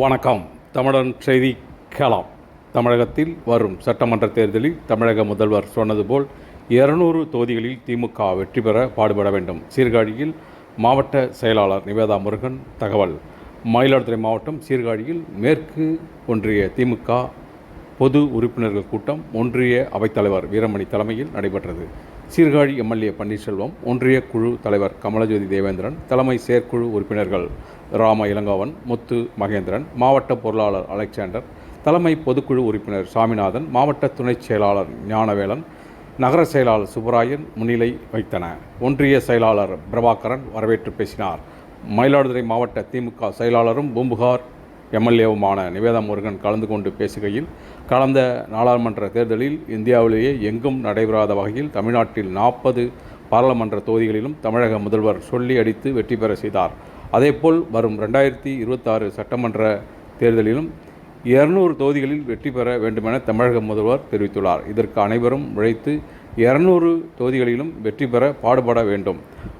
வணக்கம். தமிழன் செய்தி கலாம் தமிழகத்தில் வரும் சட்டமன்ற தேர்தலில் தமிழக முதல்வர் சொன்னது போல் இருநூறு தொகுதிகளில் திமுக வெற்றி பெற பாடுபட வேண்டும். சீர்காழியில் மாவட்ட செயலாளர் நிவேதா முருகன் தகவல். மயிலாடுதுறை மாவட்டம் சீர்காழியில் மேற்கு ஒன்றிய திமுக பொது உறுப்பினர்கள் கூட்டம் ஒன்றிய அவைத்தலைவர் வீரமணி தலைமையில் நடைபெற்றது. சீர்காழி எம்எல்ஏ பன்னீர்செல்வம் ஒன்றிய குழு தலைவர் கமலஜோதி தேவேந்திரன் தலைமை செயற்குழு உறுப்பினர்கள் ராம இளங்கோவன் முத்து மகேந்திரன் மாவட்ட பொருளாளர் அலெக்சாண்டர் தலைமை பொதுக்குழு உறுப்பினர் சாமிநாதன் மாவட்ட துணைச் செயலாளர் ஞானவேலன் நகர செயலாளர் சுப்பராயன் முன்னிலை வைத்தன. ஒன்றிய செயலாளர் பிரபாகரன் வரவேற்று பேசினார். மயிலாடுதுறை மாவட்ட திமுக செயலாளரும் பூம்புகார் எம்எல்ஏவுமான நிவேதா முருகன் கலந்து கொண்டு பேசுகையில் கடந்த நாடாளுமன்ற தேர்தலில் இந்தியாவிலேயே எங்கும் நடைபெறாத வகையில் தமிழ்நாட்டில் நாற்பது பாராளுமன்ற தொகுதிகளிலும் தமிழக முதல்வர் சொல்லி அடித்து வெற்றி பெற செய்தார். அதேபோல் வரும் ரெண்டாயிரத்தி இருபத்தாறு சட்டமன்ற தேர்தலிலும் இருநூறு தொகுதிகளில் வெற்றி பெற வேண்டுமென தமிழக முதல்வர் தெரிவித்துள்ளார். இதற்கு அனைவரும் உழைத்து இருநூறு தொகுதிகளிலும் வெற்றி பெற பாடுபட வேண்டும்.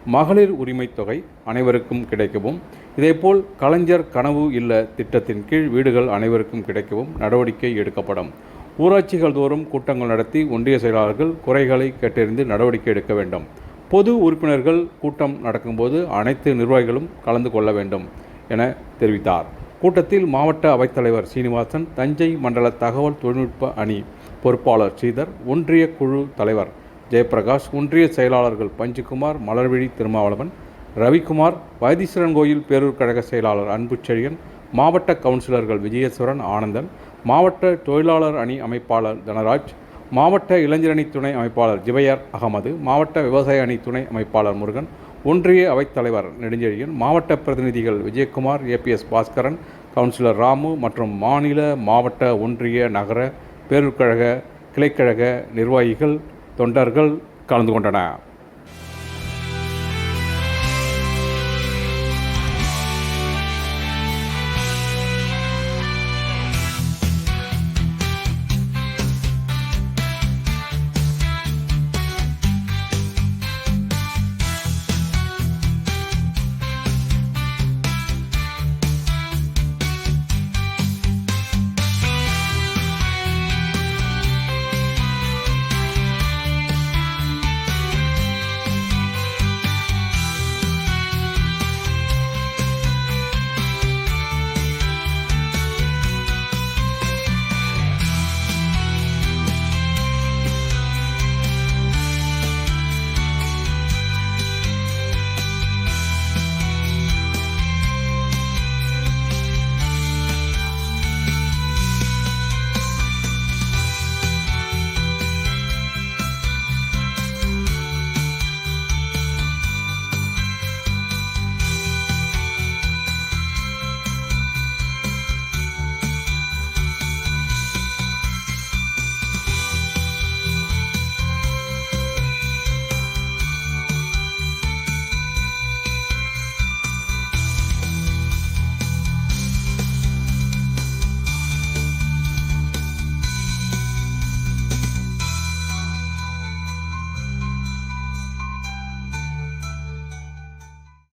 மகளிர் உரிமைத் தொகை அனைவருக்கும் கிடைக்கவும் இதேபோல் கலைஞர் கனவு இல்ல திட்டத்தின் கீழ் வீடுகள் அனைவருக்கும் கிடைக்கவும் நடவடிக்கை எடுக்கப்படும். ஊராட்சிகள் தோறும் கூட்டங்கள் நடத்தி ஒன்றிய செயலாளர்கள் குறைகளை கேட்டறிந்து நடவடிக்கை எடுக்க வேண்டும். பொது உறுப்பினர்கள் கூட்டம் நடக்கும்போது அனைத்து நிர்வாகிகளும் கலந்து கொள்ள வேண்டும் என தெரிவித்தார். கூட்டத்தில் மாவட்ட அவைத்தலைவர் சீனிவாசன் தஞ்சை மண்டல தகவல் தொழில்நுட்ப அணி பொறுப்பாளர் ஸ்ரீதர் ஒன்றிய குழு தலைவர் ஜெயபிரகாஷ் ஒன்றிய செயலாளர்கள் பஞ்சுகுமார் மலர்விழி திருமாவளவன் ரவிக்குமார் வைத்தீஸ்வரன் கோயில் பேரூர் கழக செயலாளர் அன்புச்செழியன் மாவட்ட கவுன்சிலர்கள் விஜயேஸ்வரன் ஆனந்தன் மாவட்ட தொழிலாளர் அணி அமைப்பாளர் தனராஜ் மாவட்ட இளைஞரணி துணை அமைப்பாளர் ஜிபையர் அகமது மாவட்ட விவசாய அணி துணை அமைப்பாளர் முருகன் ஒன்றிய அவைத்தலைவர் நெடுஞ்செழியன் மாவட்ட பிரதிநிதிகள் விஜயகுமார் ஏபிஎஸ் பாஸ்கரன் கவுன்சிலர் ராமு மற்றும் மாநில மாவட்ட ஒன்றிய நகர பேரூர்கழக கிளைக்கழக நிர்வாகிகள் தொண்டர்கள் கலந்து கொண்டனர்.